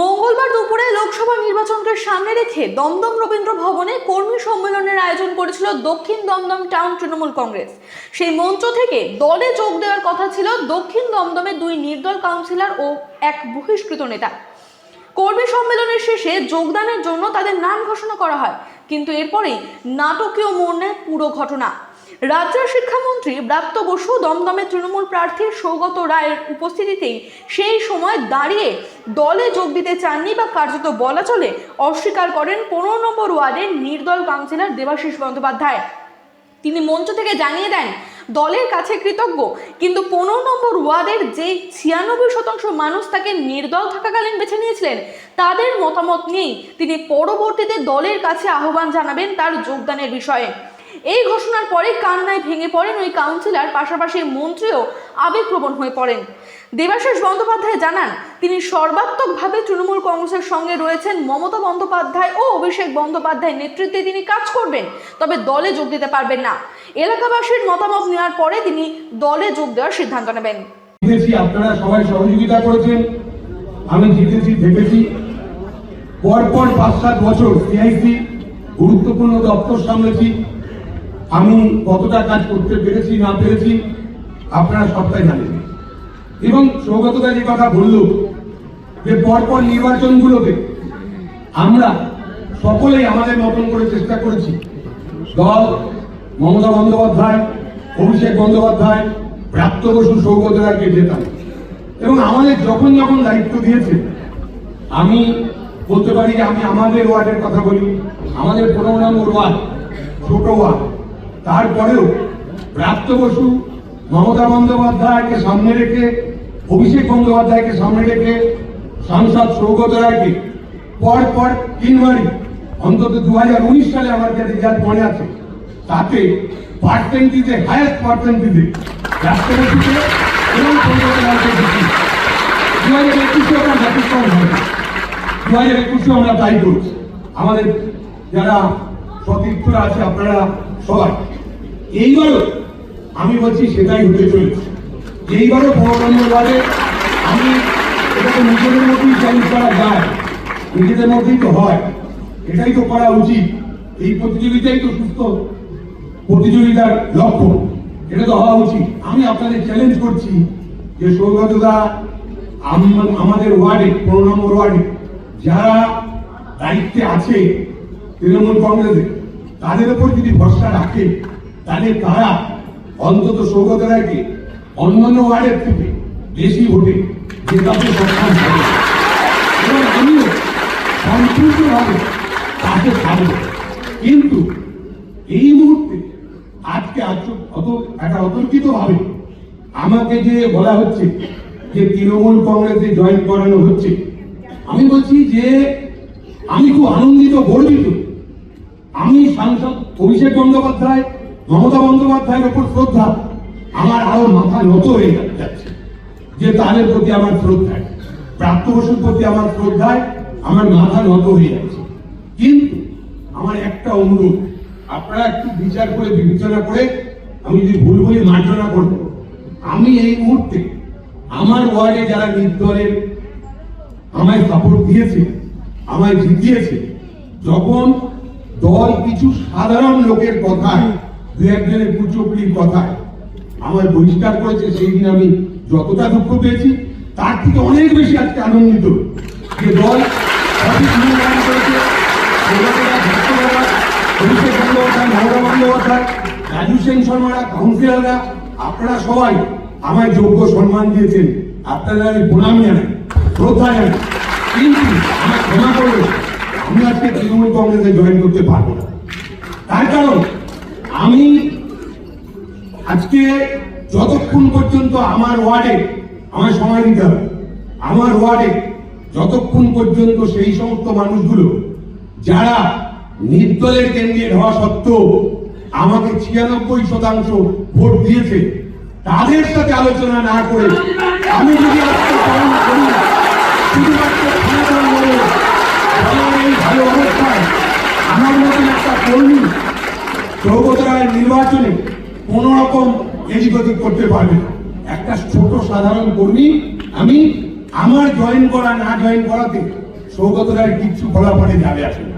মঙ্গলবার দুপুরে লোকসভা নির্বাচনকে সামনে রেখে দমদম রবীন্দ্র ভবনে কর্মী সম্মেলনের আয়োজন করেছিল দক্ষিণ দমদম টাউন তৃণমূল কংগ্রেস। সেই মঞ্চ থেকে দলে যোগ দেওয়ার কথা ছিল দক্ষিণ দমদমের দুই নির্দল কাউন্সিলর ও এক বহিষ্কৃত নেতা। কর্মী সম্মেলনের শেষে যোগদানের জন্য তাদের নাম ঘোষণা করা হয়, কিন্তু এরপরেই নাটকীয় মোড় পুরো ঘটনা। রাজ্যের শিক্ষামন্ত্রী ব্রাত্য বসু দমদমে তৃণমূল প্রার্থী সৌগত রায়ের উপস্থিতিতেই সেই সময় দাঁড়িয়ে দলে যোগ দিতে চাননি বা কার্যত বলা চলে, অস্বীকার করেন পনেরো নম্বর ওয়ার্ডের নির্দল কাউন্সিলর দেবাশিস বন্দ্যোপাধ্যায়। তিনি মঞ্চ থেকে জানিয়ে দেন, দলের কাছে কৃতজ্ঞ, কিন্তু পনেরো নম্বর ওয়ার্ডের যে ছিয়ানব্বই শতাংশ মানুষ তাকে নির্দল থাকাকালীন বেছে নিয়েছিলেন, তাদের মতামত নেই তিনি পরবর্তীতে দলের কাছে আহ্বান জানাবেন তার যোগদানের বিষয়ে। এই ঘোষণার পরে কান্নায় ভেঙে পড়েন ওই কাউন্সিলর পাশাপাশি মন্ত্রীও আবেগপ্রবণ হয়ে পড়েন। দেবাশিস বন্দ্যোপাধ্যায় জানান, তিনি সর্বাত্মকভাবে তৃণমূল কংগ্রেসের সঙ্গে রয়েছেন মমতা বন্দ্যোপাধ্যায় ও অভিষেক বন্দ্যোপাধ্যায়ের নেতৃত্বে তিনি কাজ করবেন, তবে দলে যোগ দিতে পারবেন না। এলাকাবাসীর মতামত নেওয়ার পরে তিনি দলে যোগ দেওয়ার সিদ্ধান্ত নেবেন। আপনারা সবাই সহযোগিতা করেছেন। আমি জিতেছি থেকেছি পরপর পাঁচ সাত বছর সিআইসি, গুরুত্বপূর্ণ দপ্তর সামলেছি। আমি কতটা কাজ করতে পেরেছি, না পেরেছি, আপনারা সবটাই জানেন। এবং সৌগতদা যে কথা বলল, যে পরপর নির্বাচনগুলোতে আমরা সকলেই আমাদের মতন করে চেষ্টা করেছি। দল, মমতা বন্দ্যোপাধ্যায়, অভিষেক বন্দ্যোপাধ্যায়, প্রাপ্ত বসু সৌগত রায়কে জেতাম এবং আমাদের যখন যখন দায়িত্ব দিয়েছে, আমি বলতে পারি যে আমি আমাদের ওয়ার্ডের কথা বলি, আমাদের নম্বর ওয়ার্ড, ছোট ওয়ার্ড। তারপরেও প্রাপ্ত বসু মমতা বন্দ্যোপাধ্যায়কে সামনে রেখে, অভিষেক বন্দ্যোপাধ্যায়কে সামনে রেখে সাংসদ সৌগত রায়কে পর পর তিনবারই, অন্তত দু হাজার উনিশ সালে আমার যে রেজাল্ট মনে আছে, তাতে পার্সেন্টেজে হায়েস্ট পার্সেন্টেজে রাষ্ট্রপতিকে এবং দু হাজার একুশে আমরা হবে দু হাজার একুশে আমরা তাই করছি। আমাদের যারা সতীর্থরা আছে, আপনারা সবাই এইবারও আমি বলছি সেটাই হতে চলেছে। এইবারও পৌরবন্ধ ওয়ার্ডে আমি এটাকে নিজেদের মধ্যেই চ্যালেঞ্জ করা যায়, নিজেদের মধ্যেই তো হয়, এটাই তো করা উচিত। এই প্রতিযোগিতাই তো সুস্থ প্রতিযোগিতার লক্ষ্য, এটা তো হওয়া উচিত। আমি আপনাদের চ্যালেঞ্জ করছি যে সৌগতদা আম- আমাদের ওয়ার্ডে, পনেরো নম্বর ওয়ার্ডে, যারা দায়িত্বে আছে, তৃণমূল কংগ্রেসে, তাদের উপর যদি ভরসা রাখে তাহলে তারা অন্তত সৌগত রায়কে অন্যান্য ওয়ার্ডের থেকে বেশি ভোটে জেতাতে সক্ষম হবে। এবং আমিও সম্পূর্ণভাবে তাকে কিন্তু এই মুহূর্তে আজকে আজ- অত, একটা অতর্কিত ভাবে আমাকে যে বলা হচ্ছে যে তৃণমূল কংগ্রেসে জয়েন করানো হচ্ছে, আমি বলছি যে আমি খুব আনন্দিত, গর্বিত। আমি সাংসদ অভিষেক বন্দ্যোপাধ্যায় মমতা বন্দ্যোপাধ্যায়ের ওপর শ্রদ্ধা আমার আরও মাথা নত হয়ে যাচ্ছে। যে তাদের প্রতি আমার শ্রদ্ধায়, প্রাপ্ত বসুর প্রতি আমার শ্রদ্ধায় আমার মাথা নত হয়ে যাচ্ছে। কিন্তু আমার একটা অনুরোধ, আপনারা একটু বিচার করে, বিবেচনা করে আমি যদি ভুল বলি, মার্জনা করব। আমি এই মুহূর্তে আমার ওয়ার্ডে যারা নির্দলের আমায় সাপোর্ট দিয়েছে, আমায় জিতিয়েছে, যখন দল কিছু সাধারণ লোকের কথায় দু একজনের কুচুকলির কথায় আমায় বহিষ্কার করেছে সেই দিন আমি যতটা দুঃখ পেয়েছি, তার থেকে অনেক বেশি আজকে আনন্দিত। যে দল অভিষেক বন্দ্যোপাধ্যায় বন্দ্যোপাধ্যায়, রাজু সেন শর্মারা, কাউন্সিলররা, আপনারা সবাই আমায় যোগ্য সম্মান দিয়েছেন। আপনারা আমি প্রণাম জানাই শ্রদ্ধা জানাই কিন্তু আমার ক্ষমা করবে আমি আজকে তৃণমূল কংগ্রেসে জয়েন করতে পারব না। তার কারণ আমি আজকে যতক্ষণ পর্যন্ত আমার ওয়ার্ডে আমার সময় দিতে হবে, আমার ওয়ার্ডে যতক্ষণ পর্যন্ত সেই সমস্ত মানুষগুলো যারা নির্দলের ক্যান্ডিডেট হওয়া সত্ত্বেও আমাকে ছিয়ানব্বই শতাংশ ভোট দিয়েছে, তাদের সাথে আলোচনা না করে আমি যদি শুধুমাত্র অবস্থায়, আমার মতন একটা কর্মী রায়ের নির্বাচনে কোন রকম এদিক করতে পারবে না। একটা ছোট সাধারণ কর্মী, আমি আমার জয়েন করা, না জয়েন করাতে সৌগত রায় কিচ্ছু ফলাফলে যাবে আসে না